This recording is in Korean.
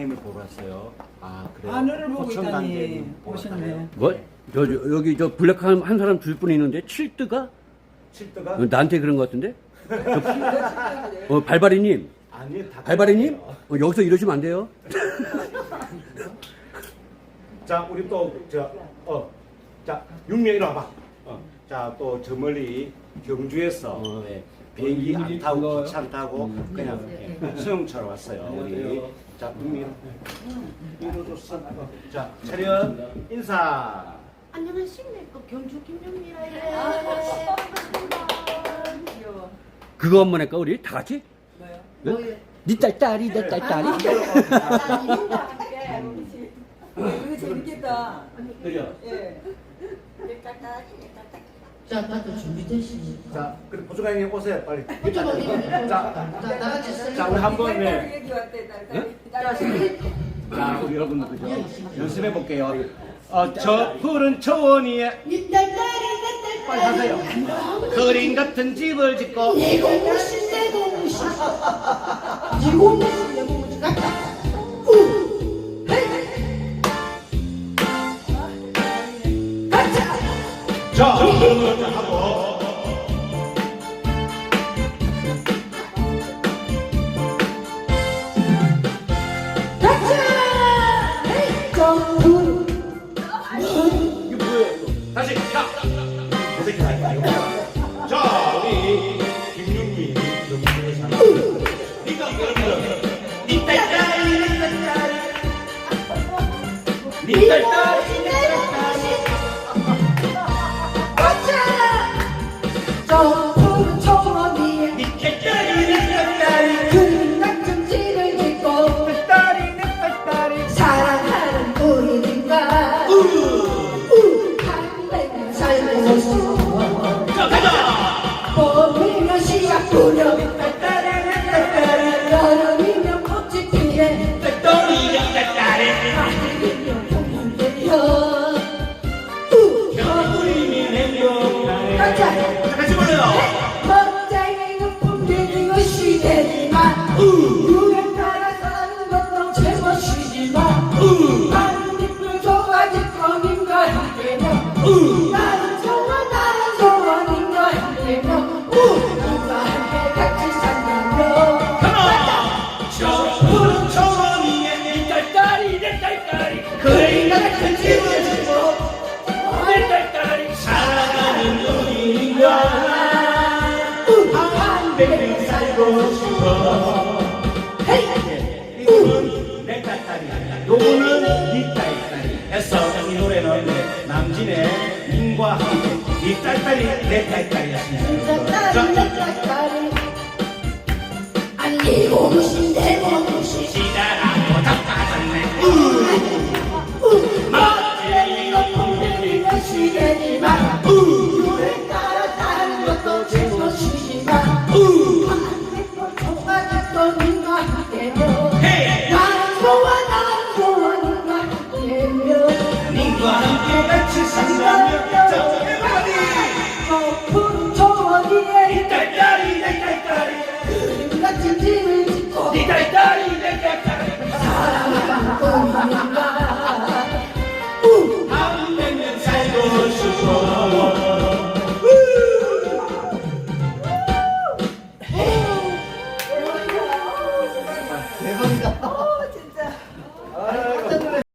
님을 보러 왔어요. 아 그래요? 하늘을 보고 있다니. 강제님 보러 보셨네. 왔다고요? 뭐? 저, 저 여기 저 블랙 한, 한 사람 줄분 있는데 칠뜨가 칠도가 어, 나한테 그런 것 같은데? 저, 어 발바리님, 아니 다 발바리님. 어, 여기서 이러시면 안 돼요. 자 우리 또저어자 육명 이리 와봐. 어. 자또 저 멀리 경주에서 어. 네, 비행기 안 타고 기차 안 타고 음. 그냥 예, 수영차로 왔어요. 우리 자 육명 이리로서 자 차렷 인사. 안녕하십니까 경주 김영미라예요. 귀여워. 그거 한번 할까 우리 다 같이? 뭐요? 네? 니딸 딸이 내 딸 딸이. 이거 재밌겠다. 그죠? 예. 자, 다들 준비되시니? 자 그래 보조관님 오세요 빨리. 자, 자, 나같이 자 우리 한 번 네. 딸 얘기 왔대, 딸, 딸. 자, 우리 여러분 그죠? 연습해 볼게요. 어, 저 푸른 초원 위에 니딸딸이 빨리 하세요. 그림 같은 집을 짓고 내 공 무신 내 공 무신 네 공무신 내 공 무신 하고 이게 뭐예요? 이거? 다시 자, 어색해 아니까 자, 우리 김윤미 네가 그러면 네 딸딸이 네 딸딸이 네 딸딸이 정훈 초원 같이 불러요. 멋쟁이는 뿜기고 시대지만 유행 따라 사는 것도 제멋이지만 반딧불 조가지 검인과 함께면 나는 좋아 나는 좋아 님과 함께면 우리가 함께 같이 산다며 저 푸른 초원 위에 내 딸딸이 내 딸딸이 그림 같은 집 백년 살고 싶어 이거는 내 딸딸이 아니야 요거는 네 딸딸이 해서 이 노래는 남진의 민과 함께 네 딸딸이 내 딸딸이었